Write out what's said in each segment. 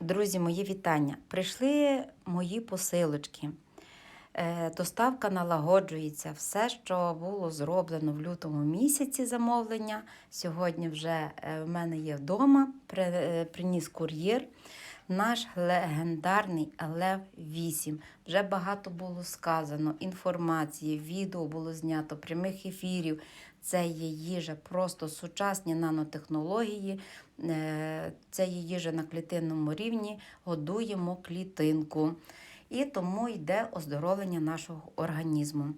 Друзі, мої вітання. Прийшли мої посилочки. Е, Доставка налагоджується. Все, що було зроблено в лютому місяці замовлення. Сьогодні вже е, в мене є вдома. Е, Приніс кур'єр. Наш легендарний Лев 8. Вже багато було сказано, інформації, відео було знято, прямих ефірів. Це є їжа, просто сучасні нанотехнології. Е, Це є їжа на клітинному рівні, годуємо клітинку. І тому йде оздоровлення нашого організму.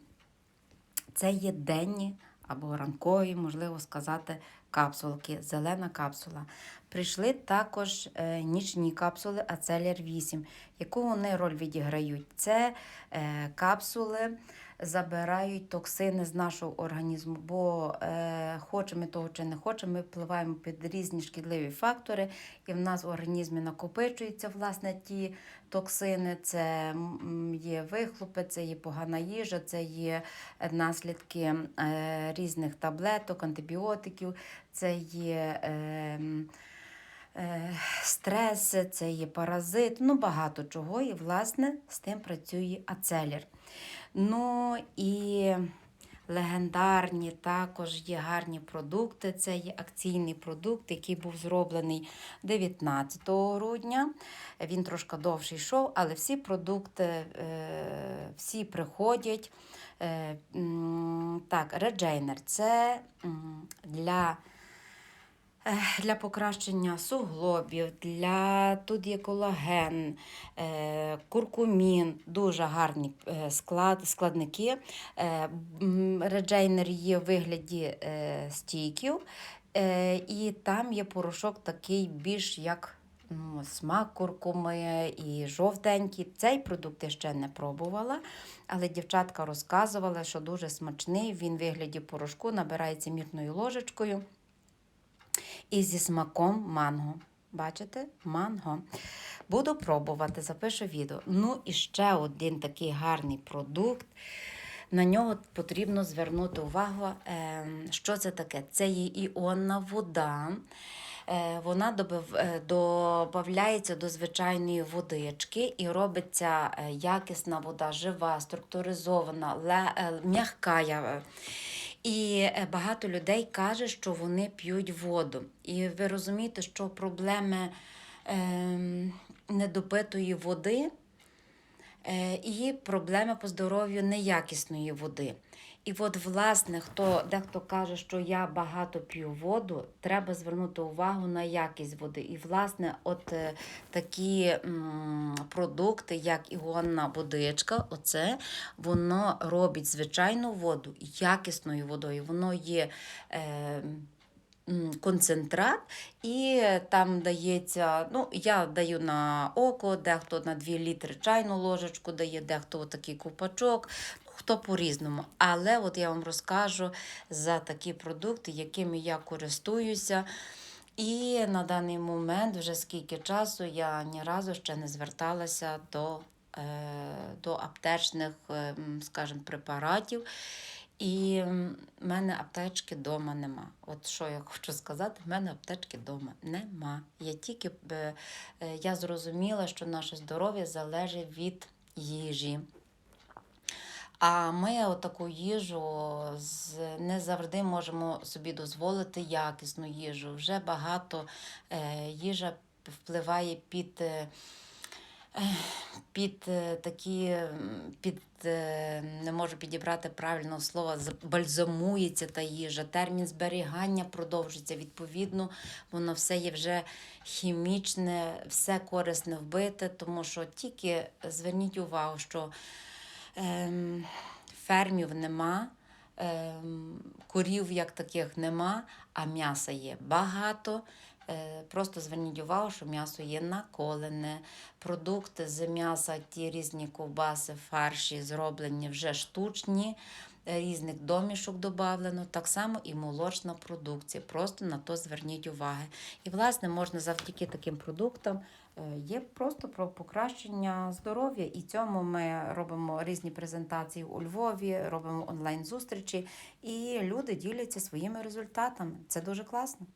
Це є денні або ранкові, можливо сказати, капсулки, зелена капсула. Прийшли також е, нічні капсули Ацелір 8. Яку вони роль відіграють? Це е, капсули забирають токсини з нашого організму, бо е, хочемо того чи не хочемо, ми впливаємо під різні шкідливі фактори, і в нас в організмі накопичуються власне ті токсини. Це є вихлопи, це є погана їжа, це є наслідки різних таблеток, антибіотиків, це є. Е, Стрес, це є паразит, ну багато чого, і власне з тим працює ацелір. Ну і легендарні також є гарні продукти. Це є акційний продукт, який був зроблений 19 грудня. Він трошки довше йшов, але всі продукти е, всі приходять. Е, Так, реджейнер це для для покращення суглобів, для тут є колаген, е, куркумін, дуже гарні е, склад, складники. Е, Реджейнер є в вигляді стійків, і там є порошок такий більш як ну, смак куркуми і жовтенький. Цей продукт я ще не пробувала, але дівчатка розказувала, що дуже смачний. Він в вигляді порошку набирається мірною ложечкою і зі смаком манго. Бачите? Манго. Буду пробувати, запишу відео. Ну і ще один такий гарний продукт. На нього потрібно звернути увагу, е, що це таке. Це є іонна вода. Е, Вона е, додається до звичайної водички і робиться е, якісна вода, жива, структуризована, е, м'яка. І е, багато людей каже, що вони п'ють воду. І ви розумієте, що проблеми е, недопитої води е, і проблеми по здоров'ю неякісної води. І от, власне, хто дехто каже, що я багато п'ю воду, треба звернути увагу на якість води. І, власне, от е, такі м, продукти, як ігонна водичка, оце воно робить звичайну воду якісною водою. Воно є. Е, Концентрат, і там дається, ну, я даю на око, дехто на 2 літри чайну ложечку дає, дехто такий купачок, хто по-різному. Але от я вам розкажу за такі продукти, якими я користуюся. І на даний момент, вже скільки часу, я ні разу ще не зверталася до, е, до аптечних, е, скажімо, препаратів. І в мене аптечки вдома нема. От що я хочу сказати, в мене аптечки вдома нема. Я тільки е, я зрозуміла, що наше здоров'я залежить від їжі. А ми отаку їжу не завжди можемо собі дозволити якісну їжу. Вже багато е, їжа впливає під. Е, під е, такі, під, не можу підібрати правильного слова, бальзамується та їжа, термін зберігання продовжується. Відповідно, воно все є вже хімічне, все корисне вбите, тому що тільки зверніть увагу, що ем, фермів нема. ем, Корів як таких нема, а м'яса є багато. Е, Просто зверніть увагу, що м'ясо є наколене. Продукти з м'яса, ті різні ковбаси, фарші зроблені вже штучні, е, різних домішок додавлено. Так само і молочна продукція. Просто на то зверніть уваги. І, власне, можна завдяки таким продуктам є просто про покращення здоров'я. І цьому ми робимо різні презентації у Львові, робимо онлайн-зустрічі, і люди діляться своїми результатами. Це дуже класно.